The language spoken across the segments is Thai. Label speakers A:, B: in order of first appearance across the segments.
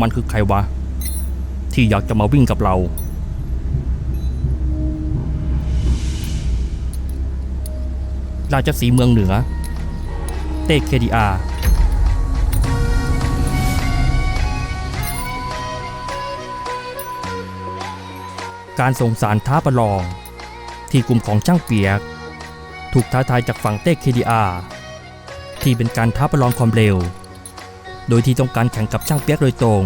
A: มันคือใครวะ ที่อยากจะมาวิ่งกับเรา ราชสีเมืองเหนือ เตเคดีอาการส่งสารท้าประลอง ที่กลุ่มของช่างเปียก ถูกท้าทายจากฝั่งเต้เคดีอาที่เป็นการท้าประลองความเร็ว โดยที่ต้องการแข่งกับช่างเปียกโดยตรง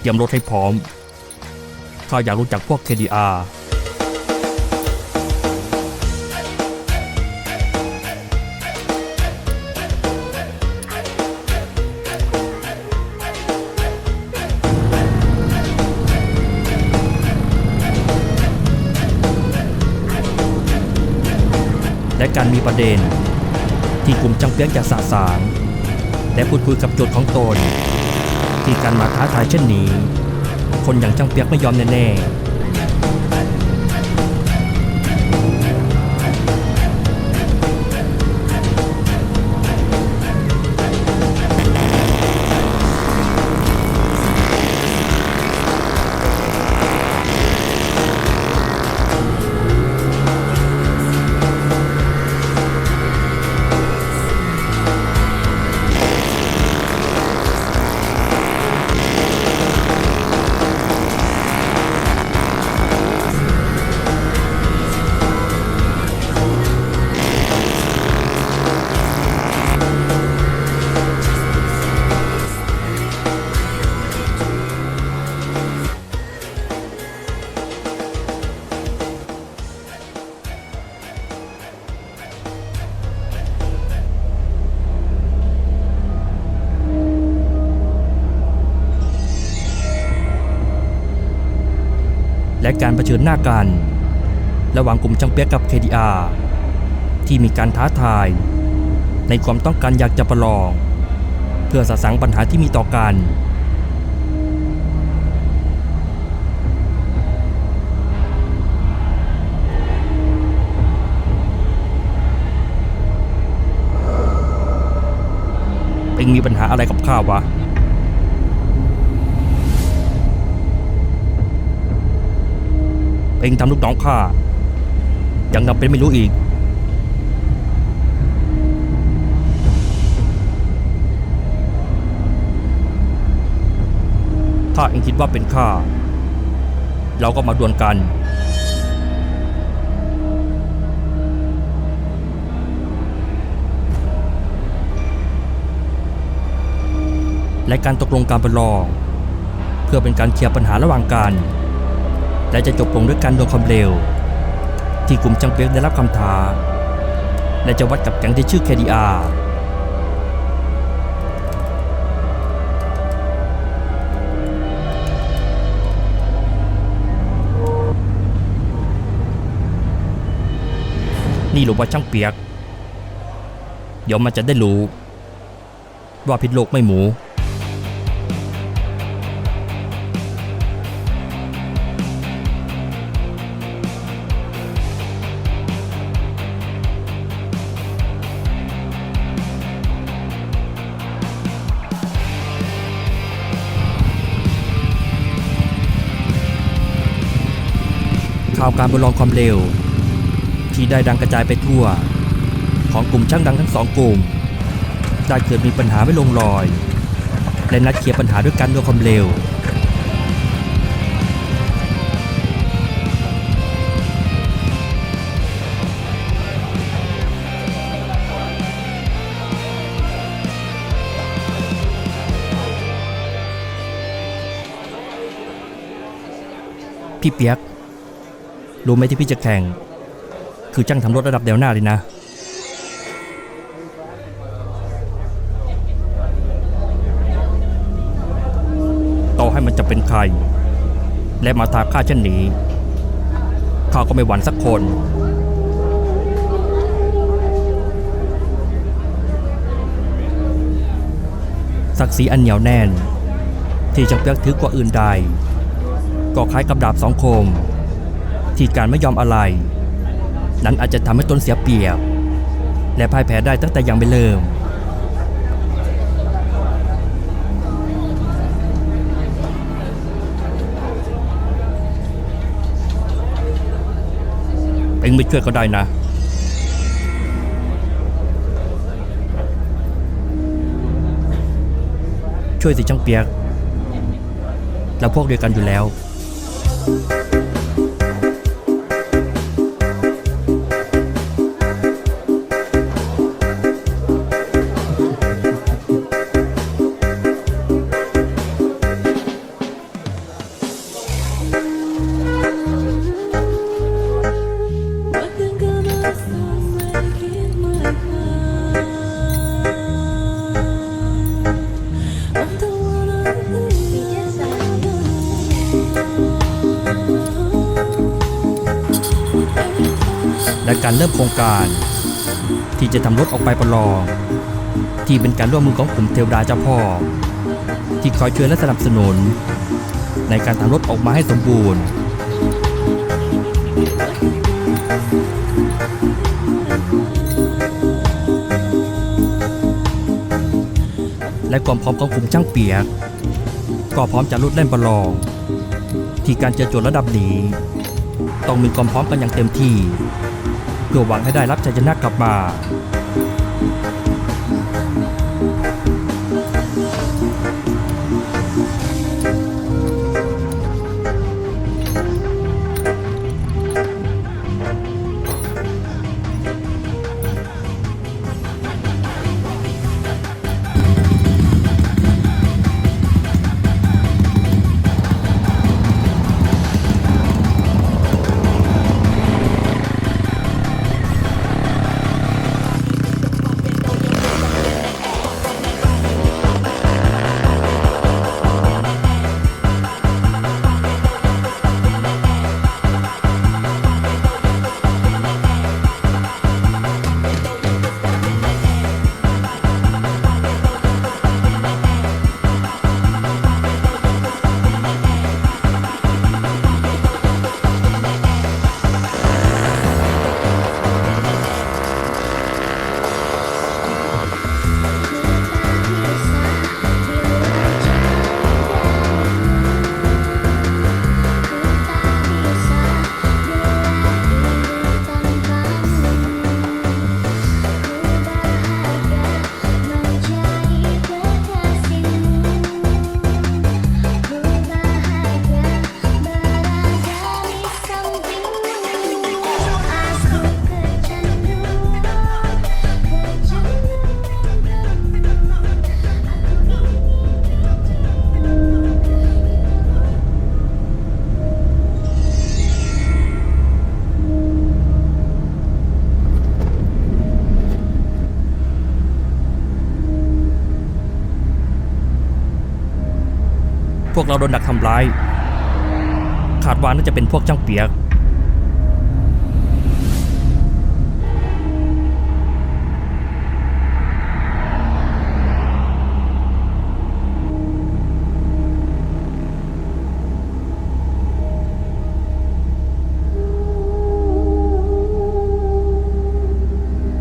A: เตรียมรถให้พร้อมข้าอยากรู้จักพวก KDR การมีประเด็น ที่กลุ่มจังเปียกจะสาสางและพูดคุยกับโจทย์ของตน ที่การมาท้าทายเช่นนี้ คนอย่างจังเปียกไม่ยอมแน่ๆ และการเผชิญหน้ากัน ระหว่างกลุ่มจังเปียกกับ KDR ที่มีการท้าทาย ในความต้องการอยากจะประลอง เพื่อสะสางปัญหาที่มีต่อกันเองมีปัญหาอะไรกับข้าวะ เองทำลูกน้องข้ายังนำเป็นไม่รู้อีก ถ้าเองคิดว่าเป็นข้าเราก็มาดวลกัน และการตกลงการประลอง เพื่อเป็นการเคลียร์ปัญหาระหว่างกัน และจะจบลงด้วยการดวลความเร็ว ที่กลุ่มจังเปียกได้รับคำท้า และจะวัดกับแก๊งที่ชื่อ KDR นี่หรือว่าช่างเปียก เดี๋ยวมันจะได้รู้ ว่าพิษโลกไม่หมู ข่าวการประลองความเร็ว ที่ได้ดังกระจายไปทั่ว ของกลุ่มช่างดังทั้งสองกลุ่มได้เกิดมีปัญหาไม่ลงรอย และนัดเคลียร์ปัญหาด้วยกันด้วยความเร็วพี่เปียก รู้ไหมที่พี่จะแข่ง คือจ้างทำรถระดับแนวหน้าเลยนะ ต่อให้มันจะเป็นใคร และมาทาข้าเช่นนี้ข้าก็ไม่หวั่นสักคนศักดิ์ศรีอันเหนียวแน่น ที่จังเปียกถือกว่าอื่นใด ก็คล้ายกับดาบสองคม ที่การไม่ยอมอะไร นั้นอาจจะทำให้ตนเสียเปรียบ และพ่ายแพ้ได้ตั้งแต่ยังไม่เริ่ม เอ็งไม่ช่วยก็ได้นะช่วยสิช่างเปียก เราพวกเดียวกันอยู่แล้ว เริ่มโครงการ ที่จะทำรถออกไปประลอง ที่เป็นการร่วมมือของกลุ่มเทวดาเจ้าพ่อ ที่คอยช่วยและสนับสนุน ในการทำรถออกมาให้สมบูรณ์ และความพร้อมของกลุ่มช่างเปียก ก็พร้อมจะรุดเล่นประลอง ที่การเจอโจทย์ระดับนี้ ต้องมีความพร้อมกันอย่างเต็มที่ เพื่อหวังให้ได้รับชัยชนะกลับมา วกเราโดนดักทำร้ายขาดว่าน่าจะเป็นพวกช่างเปียก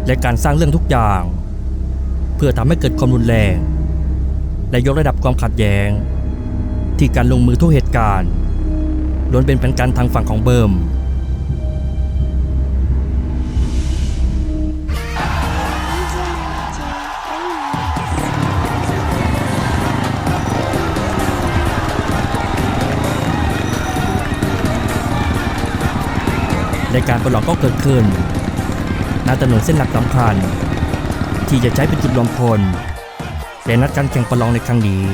A: และการสร้างเรื่องทุกอย่าง เพื่อทำให้เกิดความรุนแรง และยกระดับความขัดแย้ง ที่การลงมือทุกเหตุการณ์ล้วนเป็นแผนการทางฝั่งของเบิร์มและการประลองก็เกิดขึ้นณถนนเส้นหลักสำคัญ ที่จะใช้เป็นจุดรวมพลและนัดการแข่งประลองในครั้งนี้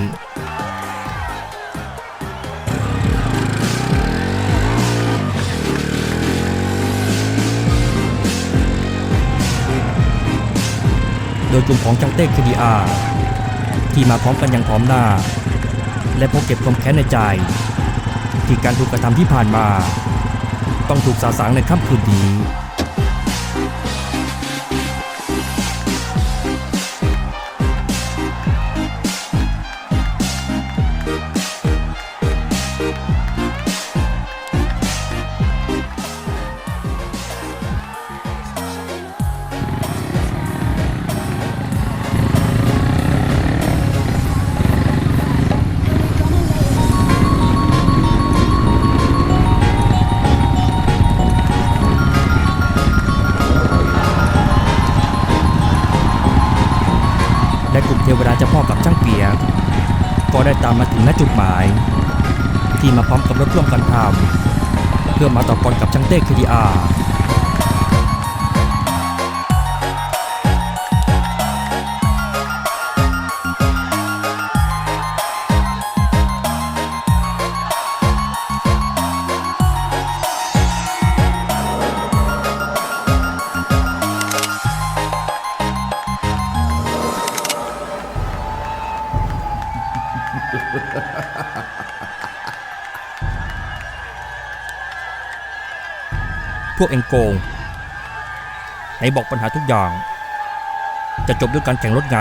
A: โดยกลุ่มของจังเต้คดีอาที่มาพร้อมกันอย่างพร้อมหน้า และพบเก็บความแค้นในใจ ที่การถูกกระทำที่ผ่านมา ต้องถูกสาสางในค่ำคืนนี้ กลุ่มเทวดาเจะพ่อกับช่างเปียก ก็ได้ตามมาถึงณจุดหมาย ที่มาพร้อมกับรถร่วมกันทำเพื่อมาต่อกรกับช่างเต้ KDR พวกเองโกงไหนบอกปัญหาทุกอย่าง จะจบด้วยการแข่งรถไง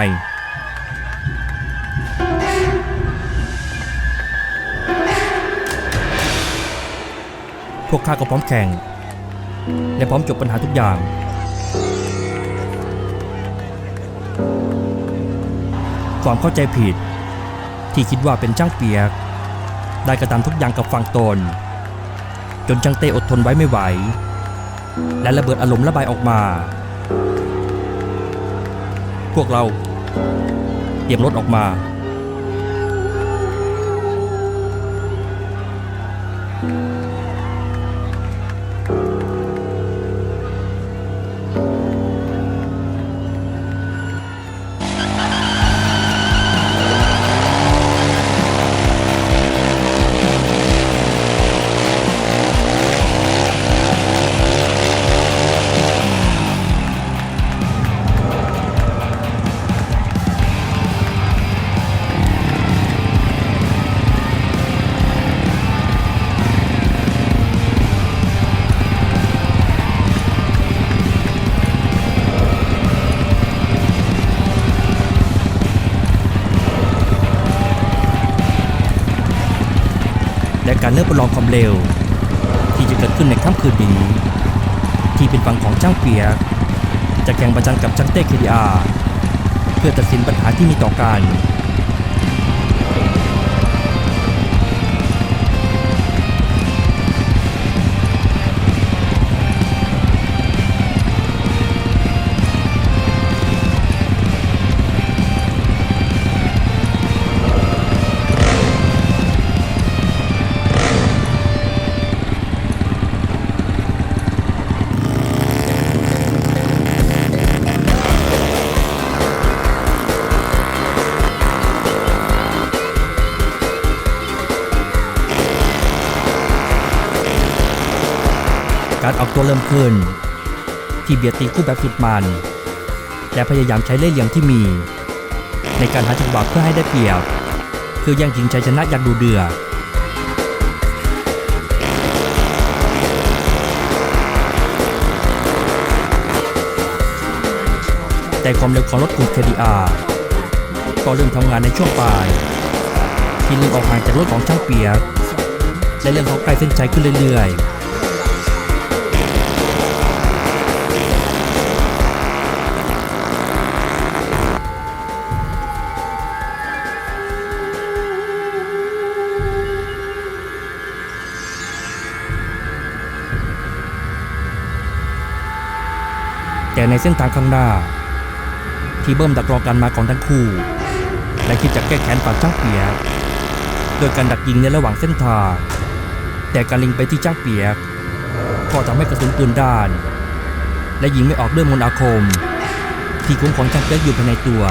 A: พวกข้าก็พร้อมแข่ง และพร้อมจบปัญหาทุกอย่างความเข้าใจผิด ที่คิดว่าเป็นช่างเปียก ได้กระทำทุกอย่างกับฝั่งตน จนช่างเต้อดทนไว้ไม่ไหว และระเบิดอารมณ์ระบายออกมา พวกเรา เตรียมรถออกมา และการเริ่มประลองความเร็ว ที่จะเกิดขึ้นในค่ำคืนนี้ ที่เป็นฝั่งของจ้างเปียก จะแข่งประจันกับช่างเต้เคดีอาเพื่อตัดสินปัญหาที่มีต่อกัน การออกตัวเริ่มขึ้น ที่เบียดตีคู่แบบสุดมัน และพยายามใช้เล่ห์เหลี่ยมที่มี ในการหาจังหวะเพื่อให้ได้เปรียบเพื่อแย่งชิงชัยชนะอย่างดูเดือดแต่ความเร็วของรถกลุ่ม KDR ก็เริ่มทำงานในช่วงปลาย ที่เริ่มออกห่างจากรถของช่างเปียกและเริ่มเข้าใกล้เส้นชัยขึ้นเรื่อยๆ แต่ในเส้นทางข้างหน้า ที่เบิ้มดักรอการมาของทั้งคู่และคิดจะแก้แค้นฝั่งช่างเปียกโดยการดักยิงในระหว่างเส้นทาง แต่การลิงไปที่ช่างเปียก ก็ทำให้กระสุนปืนด้าน และยิงไม่ออกด้วยมนต์อาคม ที่คุ้มของช่างเปียกอยู่ภายในตัว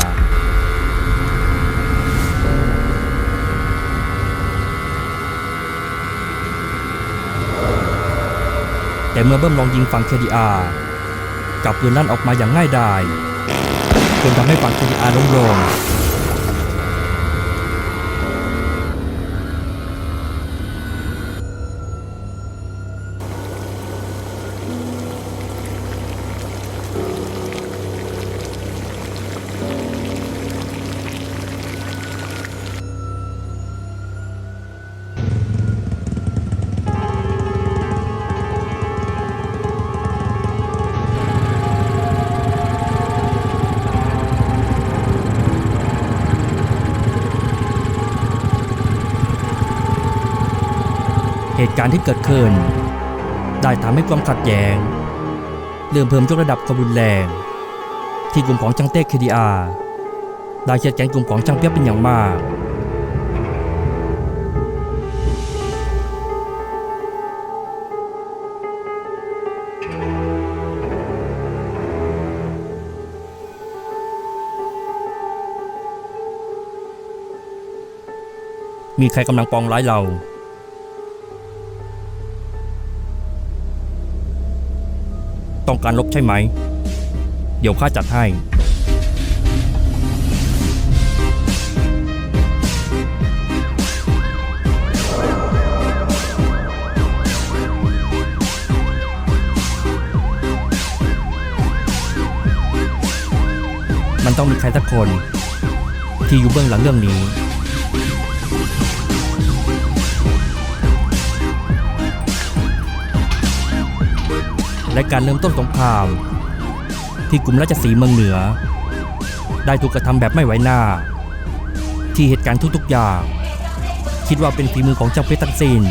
A: แต่เมื่อเบิ้มลองยิงฝั่ง KDR กับปืนลั่นออกมาอย่างง่ายดายจนทำให้ฝั่ง KDR ล้มลง เหตุการณ์ที่เกิดขึ้น ได้ทำให้ความขัดแย้งเริ่มเพิ่มยกระดับความรุนแรง ที่กลุ่มของจังเต้ KDR ได้เชียดแกนกลุ่มของช่างเปียเป็นอย่างมาก มีใครกำลังปองร้ายเรา ต้องการลบใช่ไหม เดี๋ยวข้าจัดให้ มันต้องมีใครสักคน ที่อยู่เบื้องหลังเรื่องนี้ และการเริ่มต้นสงคราม ที่กลุ่มราชสีเมืองเหนือ ได้ถูกกระทำแบบไม่ไว้หน้า ที่เหตุการณ์ทุกๆอย่าง คิดว่าเป็นฝีมือของเจ้าเพชรทั้งสิ้น